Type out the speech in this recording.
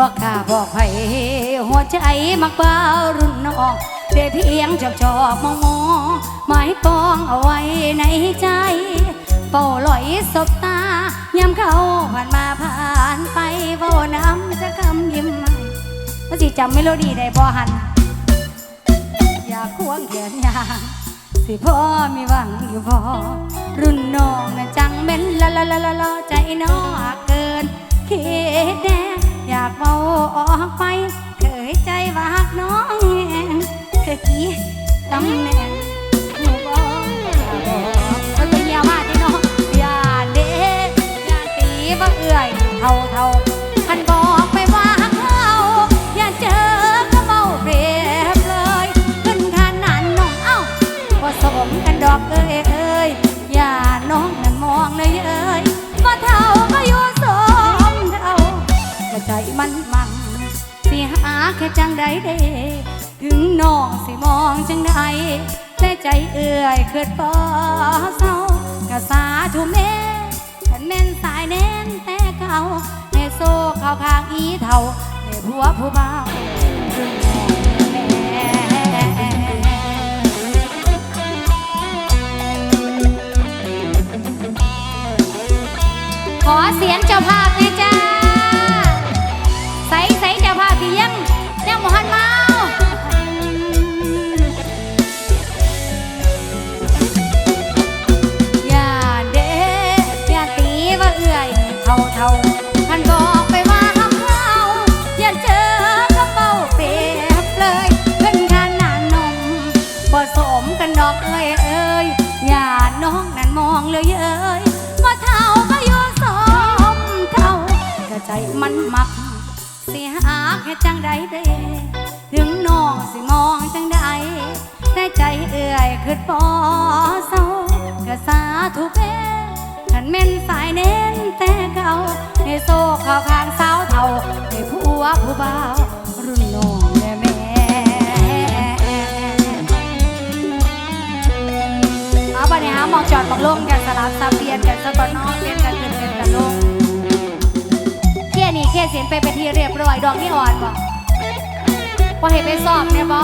บอกข้าบอกให้หัวใจมักเบารุ่นน้องได้เพียงชอบชอบมองมองหมายปองเอาไว้ในใจเฝ้าลอยสบตายามเขาผ่านมาผ่านไปเฝ้าน้ำจะคำยิ้มให้ว่าสิจำเมโลดี้ได้บ่หัน อยากควงแขนยางสิพ่อมีหวังอยู่พอ รุ่นน้องน่ะจังเป็นละละละละใจน้อเกินคิดแน่อ ตำแหน่งหนูบอกมันเป็นยามาที่น้องอย่าเด้อย่าตีว่าเอื่อยเท่าเท่าคันบอกไปว่าเขาอย่าเจอก็เมาเปรียบเลย ขึ้นขนาดน้องเอ้าผสมกันดอกเอ้ยเอ้ยอย่าน้องนั่นมองเลยเอ้ยว่าเท่าก็อยู่สมเท่าแต่ใจมันมั่งสิหาแค่จังใดเด้ ถึงน้องสิมองจังใดแต่ใจเอื้อยเกิดปอเศร้ากะสาธุแม่ฉันแม่นสายแน่นแต่เขาในโซ่เขาข้างอีเท่าในผัวผู้บ่าวถึงน้องแม่ขอเสียงเจ้าภาพหน ใจมันมักสิหาแค่จังใดเด้ถึงน้องสิมองจังใดแต่ใจเอื่อยคือปอเศร้ากะสาธุเพขันแม่นสายเน้นแต่เก่าให้โซ่ข้าข้างสาวเท่าให้ผัวผู้บ่าวรุ่นน้องแม่แม่เอาบัดนี้หามองจอดมองลงกันสลับสับเปลี่ยนกันสะก่อนน้อง เสียนไปเป็นที่เรียบร้อยดอกนี่อ่อนบ่พอเห็นไปสอบเนี่ยบ่